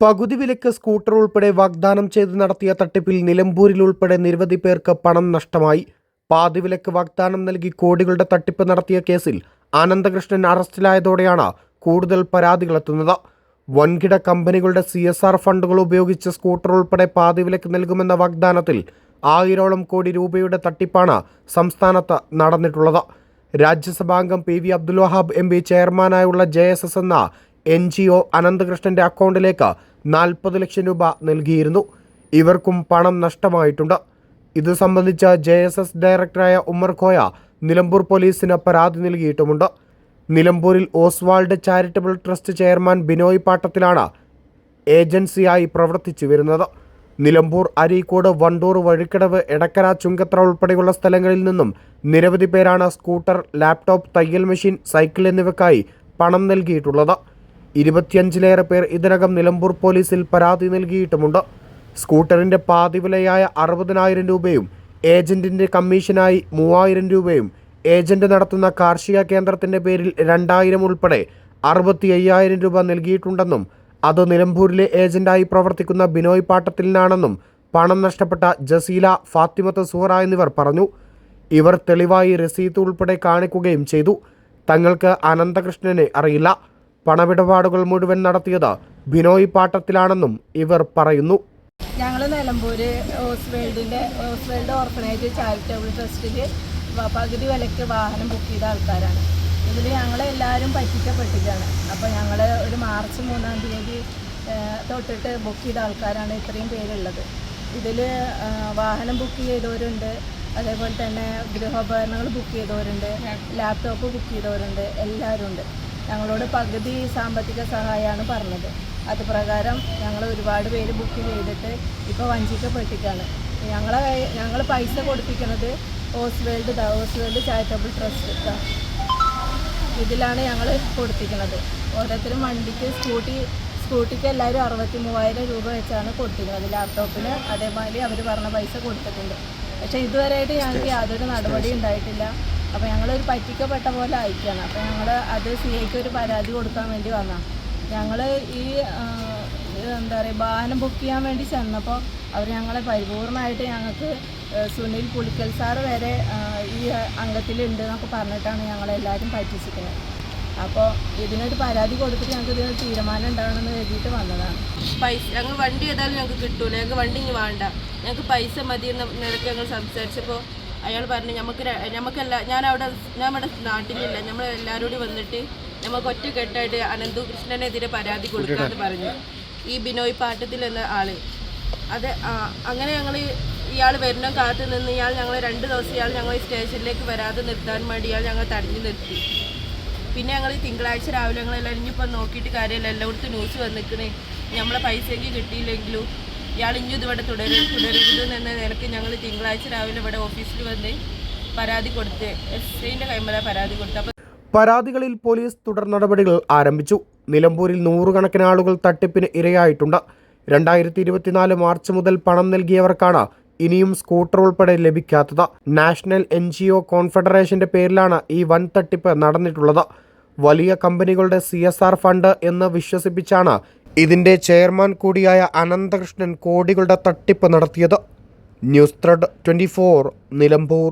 പകുതി വിലക്ക് സ്കൂട്ടർ ഉൾപ്പെടെ വാഗ്ദാനം ചെയ്ത് നടത്തിയ തട്ടിപ്പിൽ നിലമ്പൂരിൽ ഉൾപ്പെടെ നിരവധി പേർക്ക് പണം നഷ്ടമായി. പാതി വിലക്ക് വാഗ്ദാനം നൽകി കോടികളുടെ തട്ടിപ്പ് നടത്തിയ കേസിൽ ആനന്ദകൃഷ്ണൻ അറസ്റ്റിലായതോടെയാണ് കൂടുതൽ പരാതികളെത്തുന്നത് വൻകിട കമ്പനികളുടെ സി എസ് ആർ ഫണ്ടുകൾ ഉപയോഗിച്ച് സ്കൂട്ടർ ഉൾപ്പെടെ പാതി വിലക്ക് നൽകുമെന്ന വാഗ്ദാനത്തിൽ ആയിരോളം കോടി രൂപയുടെ തട്ടിപ്പാണ് സംസ്ഥാനത്ത് നടന്നിട്ടുള്ളത്. രാജ്യസഭാംഗം P V Abdul Wahab M P ചെയർമാനായുള്ള J S S എന്ന എൻ ജി ഒ അനന്തകൃഷ്ണന്റെ അക്കൗണ്ടിലേക്ക് നാൽപ്പത് ലക്ഷം രൂപ നൽകിയിരുന്നു. ഇവർക്കും പണം നഷ്ടമായിട്ടുണ്ട്. ഇത് സംബന്ധിച്ച് ജെ എസ് എസ് ഡയറക്ടറായ ഉമ്മർ ഖോയ നിലമ്പൂർ പോലീസിന് പരാതി നൽകിയിട്ടുമുണ്ട്. നിലമ്പൂരിൽ Oswald charitable trust chairman Binoy പാട്ടത്തിലാണ് ഏജൻസിയായി പ്രവർത്തിച്ചു വരുന്നത്. നിലമ്പൂർ അരീക്കോട് വണ്ടൂർ വഴിക്കടവ് എടക്കര ചുങ്കത്ര ഉൾപ്പെടെയുള്ള സ്ഥലങ്ങളിൽ നിന്നും നിരവധി പേരാണ് സ്കൂട്ടർ ലാപ്ടോപ്പ് തയ്യൽ മെഷീൻ സൈക്കിൾ എന്നിവയ്ക്കായി പണം നൽകിയിട്ടുള്ളത്. ഇരുപത്തിയഞ്ചിലേറെ പേർ ഇതിനകം നിലമ്പൂർ പോലീസിൽ പരാതി നൽകിയിട്ടുമുണ്ട്. സ്കൂട്ടറിന്റെ പാതി വിലയായ അറുപതിനായിരം രൂപയും ഏജന്റിന്റെ കമ്മീഷനായി മൂവായിരം രൂപയും ഏജന്റ് നടത്തുന്ന കാർഷിക കേന്ദ്രത്തിന്റെ പേരിൽ രണ്ടായിരം ഉൾപ്പെടെ അറുപത്തി അയ്യായിരം രൂപ നൽകിയിട്ടുണ്ടെന്നും അത് നിലമ്പൂരിലെ ഏജന്റായി പ്രവർത്തിക്കുന്ന ബിനോയ് പാട്ടത്തിലിനാണെന്നും പണം നഷ്ടപ്പെട്ട ജസീല ഫാത്തിമത്ത് സുഹറ എന്നിവർ പറഞ്ഞു. ഇവർ തെളിവായി രസീത് ഉൾപ്പെടെ കാണിക്കുകയും ചെയ്തു. തങ്ങൾക്ക് അനന്തകൃഷ്ണനെ അറിയില്ല. പണമിടപാടുകൾ മുഴുവൻ നടത്തിയത് ബിനോയ് പാട്ടത്തിലാണെന്നും ഇവർ പറയുന്നു. ഞങ്ങൾ നിലമ്പൂര് ഓസ്വേൾഡിന്റെ ഓസ്വേൾഡ് ഓർഫനേജ് ചാരിറ്റബിൾ ട്രസ്റ്റിൽ പകുതി വിലയ്ക്ക് വാഹനം ബുക്ക് ചെയ്ത ആൾക്കാരാണ്. ഇതിൽ ഞങ്ങളെല്ലാവരും പറ്റിക്കപ്പെട്ടിട്ടാണ്. അപ്പോൾ ഞങ്ങൾ ഒരു മാർച്ച് മൂന്നാം തീയതി തൊട്ടിട്ട് ബുക്ക് ചെയ്ത ആൾക്കാരാണ് ഇത്രയും പേരുള്ളത്. ഇതിൽ വാഹനം ബുക്ക് ചെയ്തവരുണ്ട്. അതേപോലെ തന്നെ ഗൃഹോപകരണങ്ങൾ ബുക്ക് ചെയ്തവരുണ്ട്. ലാപ്ടോപ്പ് ബുക്ക് ചെയ്തവരുണ്ട്. എല്ലാവരും ഉണ്ട് ഞങ്ങളോട് പകുതി സാമ്പത്തിക സഹായമാണ് പറഞ്ഞത്. അത് പ്രകാരം ഞങ്ങൾ ഒരുപാട് പേര് ബുക്ക് ചെയ്തിട്ട് ഇപ്പോൾ വഞ്ചിക്കപ്പെട്ടിട്ടാണ് ഞങ്ങളെ ഞങ്ങൾ പൈസ കൊടുപ്പിക്കുന്നത് ഓസ്വേൾഡ് ഓസ്വേൾഡ് ചാരിറ്റബിൾ ട്രസ്റ്റ് ഇതിലാണ് ഞങ്ങൾ കൊടുപ്പിക്കുന്നത് ഓരോരുത്തരും വണ്ടിക്ക് സ്കൂട്ടി സ്കൂട്ടിക്ക് എല്ലാവരും അറുപത്തി മൂവായിരം രൂപ വെച്ചാണ് കൊടുത്തിരിക്കുന്നത്. ലാപ്ടോപ്പിന് അതേമാതിരി അവർ പറഞ്ഞ പൈസ കൊടുത്തിട്ടുണ്ട്. പക്ഷേ ഇതുവരെയായിട്ട് ഞങ്ങൾക്ക് യാതൊരു നടപടി ഉണ്ടായിട്ടില്ല. അപ്പോൾ ഞങ്ങളൊരു പറ്റിക്കപ്പെട്ട പോലെ അയക്കുകയാണ് അപ്പോൾ ഞങ്ങൾ അത് സി ഐക്ക് ഒരു പരാതി കൊടുക്കാൻ വേണ്ടി വന്നതാണ് ഞങ്ങൾ ഈ എന്താ പറയുക വാഹനം ബുക്ക് ചെയ്യാൻ വേണ്ടി ചെന്നപ്പോൾ അവർ ഞങ്ങളെ പരിപൂർണമായിട്ട് ഞങ്ങൾക്ക് സുനിൽ പുളിക്കൽ സാറ് വരെ ഈ അംഗത്തിലുണ്ട് എന്നൊക്കെ പറഞ്ഞിട്ടാണ് ഞങ്ങളെല്ലാവരും പറ്റിച്ചിരിക്കുന്നത്. അപ്പോൾ ഇതിനൊരു പരാതി കൊടുത്തിട്ട് ഞങ്ങൾക്ക് ഇതിനൊരു തീരുമാനം ഉണ്ടാവണമെന്ന് കരുതിയിട്ട് വന്നതാണ്. പൈസ ഞങ്ങൾ വണ്ടി ഏതായാലും ഞങ്ങൾക്ക് കിട്ടൂല. ഞങ്ങൾക്ക് വണ്ടി ഇനി വേണ്ട. ഞങ്ങൾക്ക് പൈസ മതി എന്ന നിലയ്ക്ക് ഞങ്ങൾ സംസാരിച്ചപ്പോൾ അയാൾ പറഞ്ഞു നമുക്ക് നമുക്കല്ല ഞാൻ അവിടെ ഞാൻ അവിടെ നാട്ടിലില്ല. നമ്മൾ എല്ലാവരും കൂടി വന്നിട്ട് നമുക്ക് ഒറ്റക്കെട്ടായിട്ട് അനന്തു കൃഷ്ണനെതിരെ പരാതി കൊടുക്കാന്ന് പറഞ്ഞു. ഈ ബിനോയ് പാട്ടത്തിൽ എന്ന ആൾ. അത് അങ്ങനെ ഞങ്ങൾ ഇയാൾ വരുന്ന കാത്ത് നിന്ന് ഇയാൾ ഞങ്ങൾ രണ്ട് ദിവസം ഇയാൾ ഞങ്ങൾ സ്റ്റേഷനിലേക്ക് വരാതെ നിർത്താൻ വേണ്ടി ഇയാൾ ഞങ്ങൾ തടഞ്ഞു നിർത്തി. പിന്നെ ഞങ്ങൾ തിങ്കളാഴ്ച രാവിലെ ഞങ്ങൾ ഇനിയിപ്പോൾ നോക്കിയിട്ട് കാര്യമില്ല എല്ലായിടത്തും ന്യൂസ് വന്നിക്കണേ. നമ്മളെ പൈസയ്ക്ക് കിട്ടിയില്ലെങ്കിലും ഇയാൾ ഇനി ഇതിവിടെ തുടരും തുടരരുത് എന്ന നിലയ്ക്ക് ഞങ്ങൾ തിങ്കളാഴ്ച രാവിലെ ഇവിടെ ഓഫീസിൽ വന്ന് പരാതി കൊടുത്ത് എസ് ഐന്റെ കൈമല പരാതി കൊടുത്ത്. പരാതികളിൽ പോലീസ് തുടർ നടപടികൾ ആരംഭിച്ചു. നിലമ്പൂരിൽ നൂറുകണക്കിന് ആളുകൾ തട്ടിപ്പിന് ഇരയായിട്ടുണ്ട്. രണ്ടായിരത്തി ഇരുപത്തിനാല് മാർച്ച് മുതൽ പണം നൽകിയവർക്കാണ് ഇനിയും സ്കൂട്ടർ ഉൾപ്പെടെ ലഭിക്കാത്തത്. നാഷണൽ എൻ ജി ഒ കോൺഫെഡറേഷന്റെ പേരിലാണ് ഈ വൻ തട്ടിപ്പ് നടന്നിട്ടുള്ളത്. വലിയ കമ്പനികളുടെ സി എസ് ആർ ഫണ്ട് എന്ന് വിശ്വസിപ്പിച്ചാണ് ഇതിന്റെ ചെയർമാൻ കൂടിയായ അനന്തകൃഷ്ണൻ കോടികളുടെ തട്ടിപ്പ് നടത്തിയത് ന്യൂസ് ത്രെഡ് ട്വന്റി നിലമ്പൂർ.